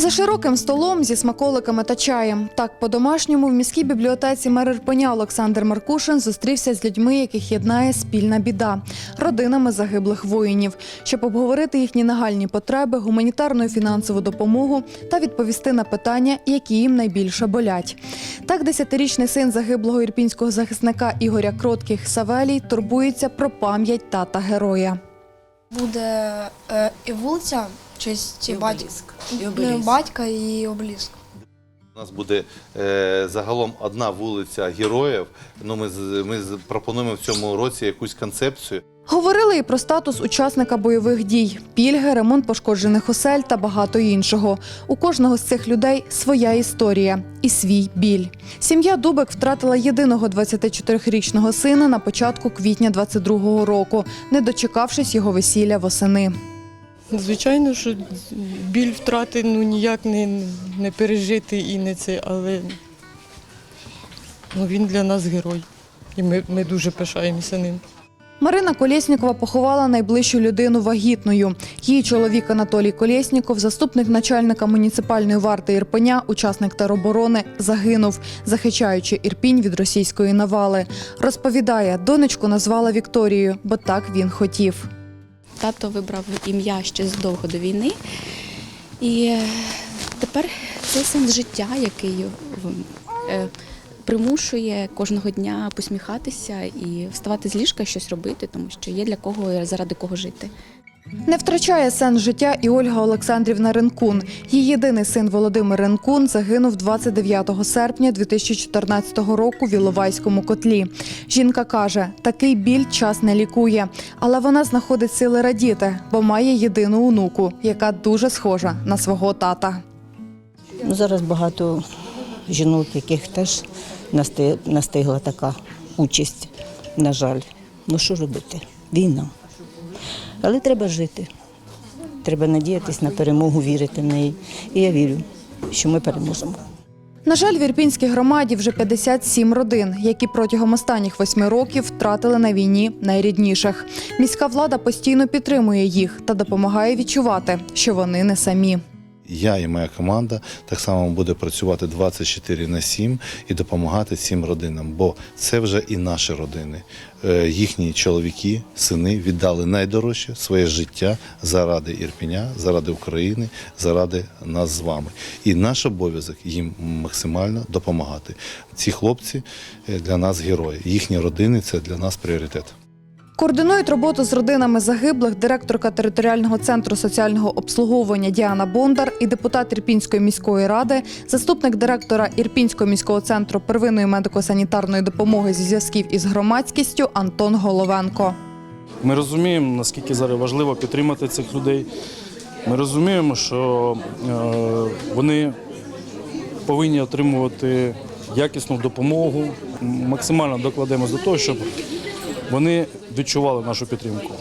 За широким столом зі смаколиками та чаєм. Так, по-домашньому в міській бібліотеці мер Ірпеня Олександр Маркушин зустрівся з людьми, яких єднає спільна біда родинами загиблих воїнів, щоб обговорити їхні нагальні потреби, гуманітарну і фінансову допомогу та відповісти на питання, які їм найбільше болять. Так, десятирічний син загиблого ірпінського захисника Ігоря Кротких Савелій турбується про пам'ять тата героя. Буде е, і вулиця честь І батька. І ну, батька і обліск. У нас буде е, загалом одна вулиця героїв. Ну, ми, з- ми пропонуємо в цьому році якусь концепцію. Говорили і про статус учасника бойових дій, пільги, ремонт пошкоджених осель та багато іншого. У кожного з цих людей своя історія і свій біль. Сім'я Дубик втратила єдиного 24-річного сина на початку квітня 22-го року, не дочекавшись його весілля восени. Звичайно, що біль втрати ну ніяк не, не пережити і не це, але ну, він для нас герой. І ми, ми дуже пишаємося ним. Марина Колєснікова поховала найближчу людину вагітною. Її чоловік Анатолій Колєсніков, заступник начальника муніципальної варти Ірпеня, учасник тероборони, загинув, захищаючи Ірпінь від російської навали. Розповідає, донечку назвала Вікторією, бо так він хотів. Тато вибрав ім'я ще задовго до війни. І е, тепер це сенс життя, який е, примушує кожного дня посміхатися і вставати з ліжка, щось робити, тому що є для кого заради кого жити. Не втрачає сенс життя і Ольга Олександрівна Ренкун. Її єдиний син Володимир Ренкун загинув 29 серпня 2014 року в Іловайському котлі. Жінка каже, такий біль час не лікує, але вона знаходить сили радіти, бо має єдину онуку, яка дуже схожа на свого тата. Ну, Зараз багато жінок, яких теж насти- настигла така участь, на жаль. Ну що робити? Війна. Але треба жити. Треба надіятися на перемогу, вірити в неї. І я вірю, що ми переможемо. На жаль, в Ірпінській громаді вже 57 родин, які протягом останніх восьми років втратили на війні найрідніших. Міська влада постійно підтримує їх та допомагає відчувати, що вони не самі. Я і моя команда так само буде працювати 24 на 7 і допомагати цим родинам, бо це вже і наші родини. Е, Їхні чоловіки, сини віддали найдорожче своє життя заради Ірпеня, заради України, заради нас з вами. І наш обов'язок їм максимально допомагати. Ці хлопці е, для нас герої. Їхні родини це для нас пріоритет. Координують роботу з родинами загиблих директорка територіального центру соціального обслуговування Діана Бондар і депутат Ірпінської міської ради, заступник директора Ірпінського міського центру первинної медико-санітарної допомоги зі зв'язків із громадськістю Антон Головенко. Ми розуміємо, наскільки зараз важливо підтримати цих людей. Ми розуміємо, що е, вони повинні отримувати якісну допомогу. Максимально докладемось до того, щоб вони відчували нашу підтримку.